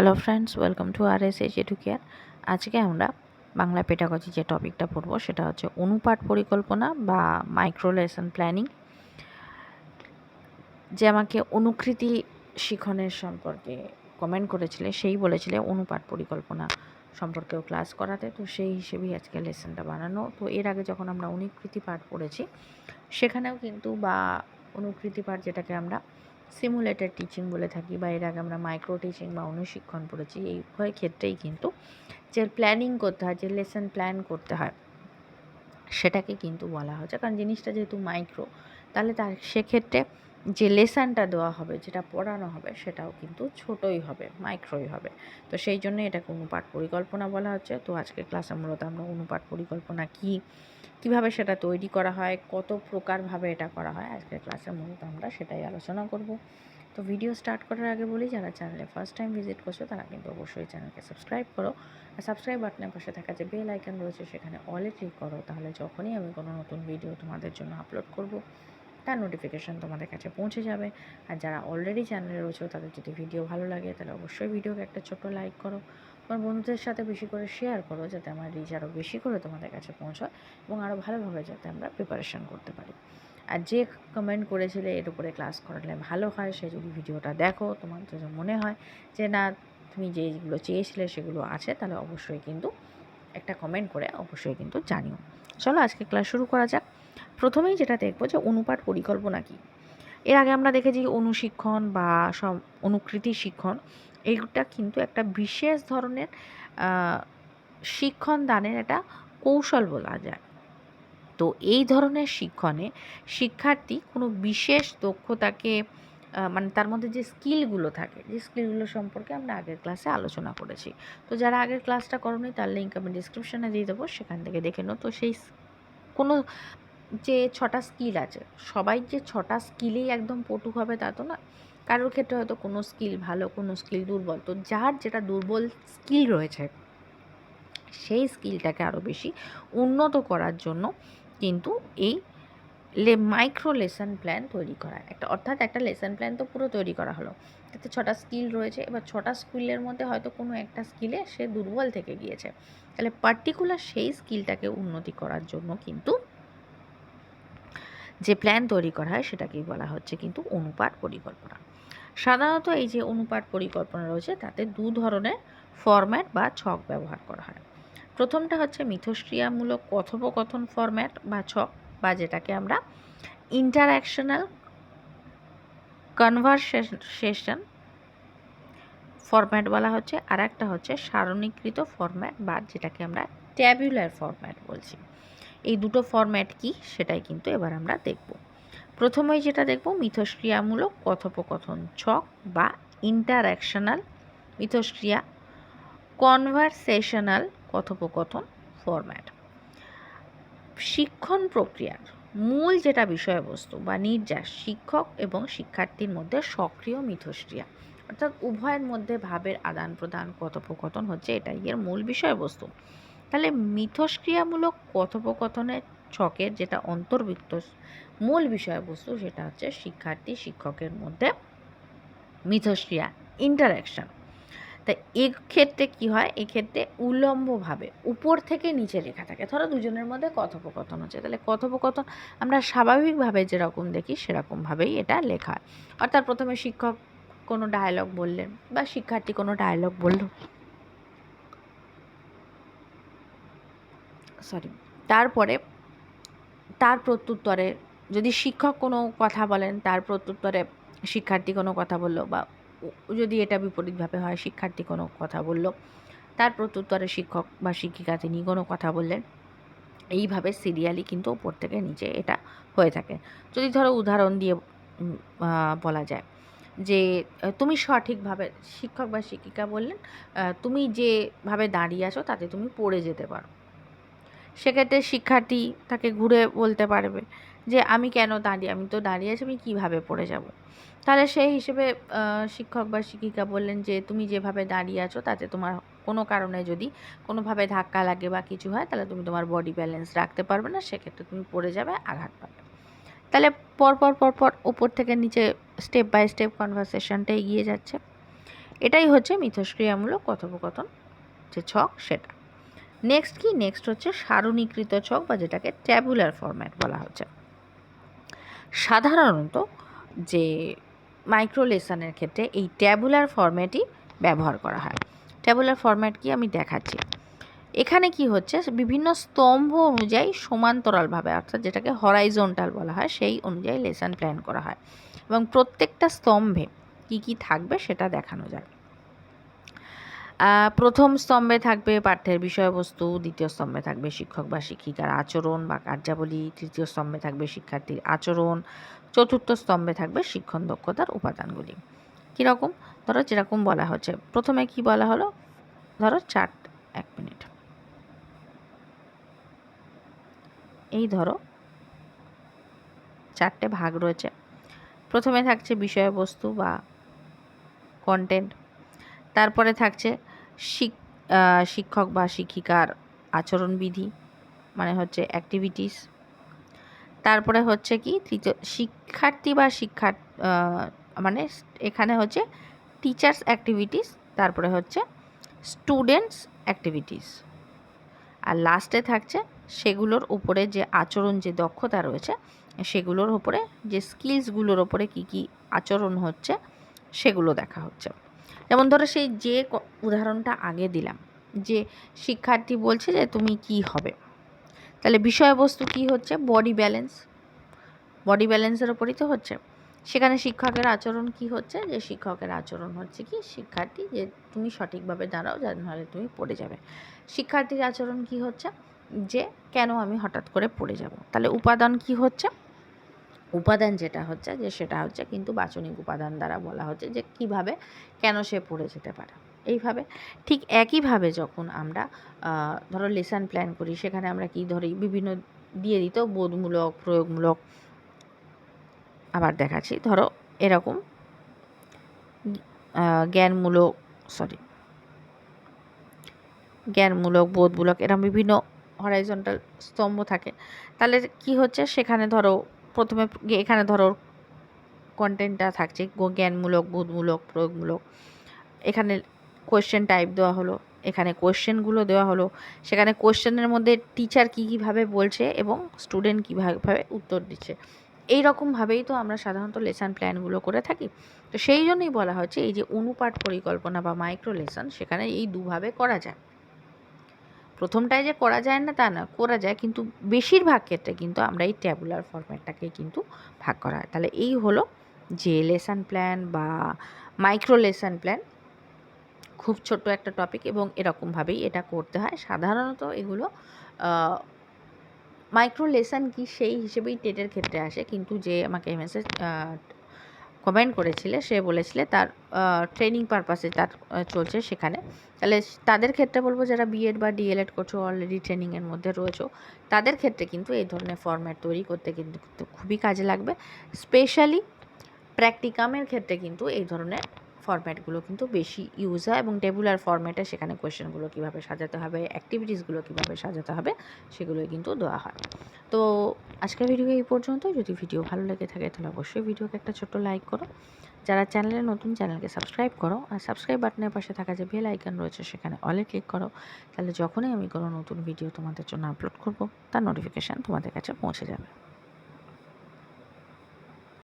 Hello friends welcome to R S H to care আজকে আমরা বাংলা পেটাগজি যে টপিকটা পড়ব, সেটা হচ্ছে অনুপাট পরিকল্পনা বা মাইক্রো লেসন প্ল্যানিং যে আমাকে অনুকৃতি শিখনের সম্পর্কে কমেন্ট করেছিলে, সেই বলেছিলে অনুপাট পরিকল্পনা সম্পর্কেও ক্লাস করাতে। তো সেই হিসেবেই আজকে লেসনটা বানানো। তো এর আগে যখন আমরা অনুকৃতি পাঠ পড়েছি, সেখানেও কিন্তু বা অনুকৃতি পাঠ যেটাকে আমরা সিমুলেটেড টিচিং বলে থাকি বা এর আগে আমরা মাইক্রো টিচিং বা অনুশিক্ষণ পড়েছি, এই উভয় ক্ষেত্রেই কিন্তু যে প্ল্যানিং করতে হয়, যে লেসন প্ল্যান করতে হয়, সেটাকে কিন্তু বলা হচ্ছে। কারণ জিনিসটা যেহেতু মাইক্রো তাহলে তার সেক্ষেত্রে যে লেসনটা দেওয়া হবে, যেটা পড়ানো হবে, সেটাও কিন্তু ছোটই হবে মাইক্রোই হবে। তো সেই জন্য এটাকে অনুপাট পরিকল্পনা বলা হচ্ছে। তো আজকে ক্লাসে মূলত আমরা অনুপাট পরিকল্পনা কী কীভাবে সেটা তৈরি করা হয়, কত প্রকারভাবে এটা করা হয়, আজকের ক্লাসের মূলত আমরা সেটাই আলোচনা করব। তো ভিডিও স্টার্ট করার আগে বলি, যারা চ্যানেলে ফার্স্ট টাইম ভিজিট করছ, তারা কিন্তু অবশ্যই চ্যানেলকে সাবস্ক্রাইব করো। আর সাবস্ক্রাইব বাটনের পাশে থাকা যে বেল আইকন রয়েছে, সেখানে অলে ক্লিক করো, তাহলে যখনই আমি কোনো নতুন ভিডিও তোমাদের জন্য আপলোড করব, তার নোটিফিকেশান তোমাদের কাছে পৌঁছে যাবে। আর যারা অলরেডি চ্যানেলে রয়েছে, তাদের যদি ভিডিও ভালো লাগে, তাহলে অবশ্যই ভিডিওকে একটা ছোট লাইক করো। তোমার বন্ধুদের সাথে বেশি করে শেয়ার করো যাতে আমার রিচ আরও বেশি করে তোমাদের কাছে পৌঁছয় এবং আরও ভালোভাবে যাতে আমরা প্রিপারেশান করতে পারি। আর যে কমেন্ট করেছিলে এর উপরে ক্লাস করালে ভালো হয়, সে যদি ভিডিওটা দেখো, তোমার যদি মনে হয় যে না, তুমি যেগুলো চেয়েছিলে সেগুলো আছে, তাহলে অবশ্যই কিন্তু একটা কমেন্ট করে অবশ্যই কিন্তু জানিও। চলো আজকে ক্লাস শুরু করা যাক। প্রথমেই যেটা দেখব যে অনুপাট পরিকল্পনা কী? এর আগে আমরা দেখেছি অনুশিক্ষণ বা সব অনুকৃতি শিক্ষণ, এইটা কিন্তু একটা বিশেষ ধরনের শিক্ষণ দানের একটা কৌশল বলা যায়। তো এই ধরনের শিক্ষণে শিক্ষার্থী কোনো বিশেষ দক্ষতাকে মানে তার মধ্যে যে স্কিলগুলো থাকে, যে স্কিলগুলো সম্পর্কে আমরা আগের ক্লাসে আলোচনা করেছি। তো যারা আগের ক্লাসটা করনি, তার লিঙ্ক আমি ডিসক্রিপশানে দিয়ে দেবো, সেখান থেকে দেখে নাও। তো সেই কোনো যে ছটা স্কিল আছে, সবাই যে ছটা স্কিলেই একদম পটু হবে তা তো না। কারোর ক্ষেত্রে হয়তো কোনো স্কিল ভালো, কোনো স্কিল দুর্বল। তো যার যেটা দুর্বল স্কিল রয়েছে, সেই স্কিলটাকে আরও বেশি উন্নত করার জন্য কিন্তু এই লে মাইক্রো লেসন প্ল্যান তৈরি করা। একটা, অর্থাৎ একটা লেসন প্ল্যান তো পুরো তৈরি করা হলো। তাতে ছটা স্কিল রয়েছে, এবার ছটা স্কিলের মধ্যে হয়তো কোনো একটা স্কিলে সে দুর্বল থেকে গিয়েছে। তাহলে পার্টিকুলার সেই স্কিলটাকে উন্নতি করার জন্য কিন্তু যে প্ল্যান তৈরি করা হয় সেটাকেই বলা হচ্ছে কিন্তু অনুপাত পরিকল্পনা। সাধারণত এই যে অনুপাত পরিকল্পনা রয়েছে, তাতে দু ধরনের ফরম্যাট বা ছক ব্যবহার করা হয়। প্রথমটা হচ্ছে মিথস্ক্রিয়ামূলক কথোপকথন ফরম্যাট বা ছক বা যেটাকে আমরা ইন্টারাকশনাল কনভারসেশন ফরম্যাট বলা হচ্ছে। আর একটা হচ্ছে সারণীকৃত ফরম্যাট বা যেটাকে আমরা ট্যাবুলার ফরম্যাট বলছি। এই দুটো ফরম্যাট কি সেটাই কিন্তু এবার আমরা দেখব। প্রথমেই যেটা দেখব, মিথস্ক্রিয়ামূলক, কথোপকথন, ছক বা ইন্টারাকশনাল মিথস্ক্রিয়া কনভারসেশনাল কথোপকথন ফরম্যাট শিক্ষণ প্রক্রিয়ার মূল যেটা বিষয়বস্তু বা নির্যাস শিক্ষক এবং শিক্ষার্থীর মধ্যে সক্রিয় মিথস্ক্রিয়া, অর্থাৎ উভয়ের মধ্যে ভাবের আদান প্রদান কথোপকথন হচ্ছে এটাই এর মূল বিষয়বস্তু। তাহলে মিথস্ক্রিয়ামূলক কথোপকথনের ছকের যেটা অন্তর্ভুক্ত মূল বিষয়বস্তু সেটা হচ্ছে শিক্ষার্থী শিক্ষকের মধ্যে মিথস্ক্রিয়া ইন্টারাকশান তা এক্ষেত্রে কি হয়? এক্ষেত্রে উলম্বভাবে উপর থেকে নিচে লেখা থাকে। ধরো দুজনের মধ্যে কথোপকথন হচ্ছে। তাহলে কথোপকথন আমরা স্বাভাবিকভাবে যেরকম দেখি সেরকমভাবেই এটা লেখা হয়। অর্থাৎ প্রথমে শিক্ষক কোনো ডায়লগ বললেন বা শিক্ষার্থী কোনো ডায়লগ বলল। সরি, তারপরে তার প্রত্যুত্তরে যদি শিক্ষক কোনো কথা বলেন, তার প্রত্যুত্তরে শিক্ষার্থী কোনো কথা বলল বা যদি এটা বিপরীতভাবে হয়, শিক্ষার্থী কোনো কথা বলল, তার প্রত্যুত্তরে শিক্ষক বা শিক্ষিকা তিনি কোনো কথা বললেন, এইভাবে সিরিয়ালি কিন্তু ওপর থেকে নিচে এটা হয়ে থাকে। যদি ধরো উদাহরণ দিয়ে বলা যায় যে তুমি সঠিকভাবে শিক্ষক বা শিক্ষিকা বললেন তুমি যেভাবে দাঁড়িয়ে আছো তাতে তুমি পড়ে যেতে পারো। সেক্ষেত্রে শিক্ষার্থী তাকে ঘুরে বলতে পারবে যে, আমি কেন দাঁড়িয়ে? আমি তো দাঁড়িয়ে আছি, আমি কীভাবে পড়ে যাব? তাহলে সেই হিসেবে শিক্ষক বা শিক্ষিকা বললেন যে, তুমি যেভাবে দাঁড়িয়ে আছো, তাতে তোমার কোনো কারণে যদি কোনোভাবে ধাক্কা লাগে বা কিছু হয়, তাহলে তুমি তোমার বডি ব্যালেন্স রাখতে পারবে না, সেক্ষেত্রে তুমি পড়ে যাবে, আঘাত পাবে। তাহলে পরপর পরপর উপর থেকে নিচে স্টেপ বাই স্টেপ কনভারসেশনটা এগিয়ে যাচ্ছে। এটাই হচ্ছে মিথস্ক্রিয়ামূলক কথোপকথন, যে ছক সেটা। নেক্সট কি? নেক্সট হচ্ছে সারণীকৃত ছক বা যেটাকে ট্যাবুলার ফরম্যাট বলা হচ্ছে। সাধারণত যে মাইক্রো লেসনের ক্ষেত্রে এই ট্যাবুলার ফরম্যাটই ব্যবহার করা হয়। ট্যাবুলার ফরম্যাট কি? আমি দেখাচ্ছি। এখানে কি হচ্ছে? বিভিন্ন স্তম্ভ অনুযায়ী সমান্তরালভাবে, অর্থাৎ যেটাকে হরাইজন্টাল বলা হয়, সেই অনুযায়ী লেসন প্ল্যান করা হয়। এবং প্রত্যেকটা স্তম্ভে কি কি থাকবে সেটা দেখানো যায় প্রথম স্তম্ভে থাকবে পাঠ্যের বিষয়বস্তু, দ্বিতীয় স্তম্ভে থাকবে শিক্ষক বা শিক্ষিকার আচরণ বা কার্যাবলী, তৃতীয় স্তম্ভে থাকবে শিক্ষার্থীর আচরণ, চতুর্থ স্তম্ভে থাকবে শিক্ষণ দক্ষতার উপাদানগুলি। কীরকম? ধরো যেরকম বলা হচ্ছে। প্রথমে কি বলা হলো? ধরো চার এক মিনিট। এই ধরো, চারটে ভাগ রয়েছে। প্রথমে থাকছে বিষয়বস্তু বা কন্টেন্ট তারপরে থাকছে শিক্ষক বা শিক্ষিকার আচরণবিধি মানে হচ্ছে অ্যাক্টিভিটিস তারপরে হচ্ছে কি, তৃতীয়, শিক্ষার্থী বা শিক্ষার মানে এখানে হচ্ছে টিচার্স অ্যাক্টিভিটিস তারপরে হচ্ছে স্টুডেন্টস অ্যাক্টিভিটিস আর লাস্টে থাকছে সেগুলোর উপরে যে আচরণ, যে দক্ষতা রয়েছে, সেগুলোর ওপরে যে স্কিলসগুলোর ওপরে কি কি আচরণ হচ্ছে, সেগুলো দেখা হচ্ছে। যেমন ধরো সেই যে উদাহরণটা আগে দিলাম, যে শিক্ষার্থী বলছে যে তুমি কি হবে। তাহলে বিষয়বস্তু কি হচ্ছে? বডি ব্যালেন্স বডি ব্যালেন্সের ওপরই তো হচ্ছে। সেখানে শিক্ষকের আচরণ কি হচ্ছে? যে শিক্ষকের আচরণ হচ্ছে কি, শিক্ষার্থী যে তুমি সঠিকভাবে দাঁড়াও, যা নাহলে তুমি পড়ে যাবে। শিক্ষার্থীর আচরণ কি হচ্ছে? যে কেন আমি হঠাৎ করে পড়ে যাব। তাহলে উপাদান কি হচ্ছে? উপাদান যেটা হচ্ছে যে সেটা হচ্ছে কিন্তু বাচনিক উপাদান দ্বারা বলা হচ্ছে যে কীভাবে কেন সে পড়ে যেতে পারে। এইভাবে ঠিক একইভাবে যখন আমরা ধরো লেসন প্ল্যান করি, সেখানে আমরা কি ধরি, বিভিন্ন দিয়ে দিত বোধমূলক, প্রয়োগমূলক আবার দেখাচ্ছি। ধরো এরকম জ্ঞানমূলক সরি জ্ঞানমূলক, বোধমূলক এরকম বিভিন্ন হরাইজন্টাল স্তম্ভ থাকে। তাহলে কি হচ্ছে? সেখানে ধরো প্রথমে এখানে ধরো কন্টেন্টটা থাকছে জ্ঞানমূলক, বোধমূলক, প্রয়োগমূলক। এখানে কোয়েশ্চেন টাইপ দেওয়া হলো, এখানে কোয়েশ্চেনগুলো দেওয়া হলো। সেখানে কোয়েশ্চেনের মধ্যে টিচার কী কীভাবে বলছে এবং স্টুডেন্ট কীভাবে উত্তর দিচ্ছে। এই রকমভাবেই তো আমরা সাধারণত লেসন প্ল্যানগুলো করে থাকি। তো সেই জন্যই বলা হচ্ছে এই যে অনুপাঠ পরিকল্পনা বা মাইক্রো লেসন সেখানে এই দুভাবে করা যায়। প্রথমটায় যে করা যায় না তা না, করা যায়। কিন্তু বেশিরভাগ ক্ষেত্রে কিন্তু আমরা এই ট্যাবুলার ফরম্যাটটাকে কিন্তু ভাগ করা হয়। তাহলে এই হলো যে লেসন প্ল্যান বা মাইক্রো লেসন প্ল্যান খুব ছোট্ট একটা টপিক এবং এরকমভাবেই এটা করতে হয়। সাধারণত এগুলো মাইক্রো লেসন কি সেই হিসেবেই টেটের ক্ষেত্রে আসে। কিন্তু যে আমাকে এমএসএ কমেন্ট করেছিলে, সে বলেছিলে তার ট্রেনিং পারপাসে তার চলছে সেখানে। তাহলে তাদের ক্ষেত্রে বলব যারা বিএড বা ডিএলএড করছ অলরেডি ট্রেনিংয়ের মধ্যে রয়েছো, তাদের ক্ষেত্রে কিন্তু এই ধরনের ফর্ম্যাট তৈরি করতে কিন্তু খুবই কাজে লাগবে। স্পেশালি প্র্যাকটিকামের ক্ষেত্রে কিন্তু এই ধরনের ফরম্যাটগুলো কিন্তু বেশি ইউজ হয় এবং টেবুলার ফরম্যাটে সেখানে কোয়েশ্চেনগুলো কীভাবে সাজাতে হবে, অ্যাক্টিভিটিসগুলো কীভাবে সাজাতে হবে, সেগুলোই কিন্তু দেওয়া হয়। তো আজকের ভিডিও এই পর্যন্ত যদি ভিডিও ভালো লেগে থাকে তাহলে অবশ্যই ভিডিওকে একটা ছোট্ট লাইক করো। যারা চ্যানেলে নতুন, চ্যানেলকে সাবস্ক্রাইব করো আর সাবস্ক্রাইব বাটনের পাশে থাকা যে বেল আইকন রয়েছে সেখানে অলে ক্লিক করো। তাহলে যখনই আমি কোনো নতুন ভিডিও তোমাদের জন্য আপলোড করব, তার নোটিফিকেশান তোমাদের কাছে পৌঁছে যাবে।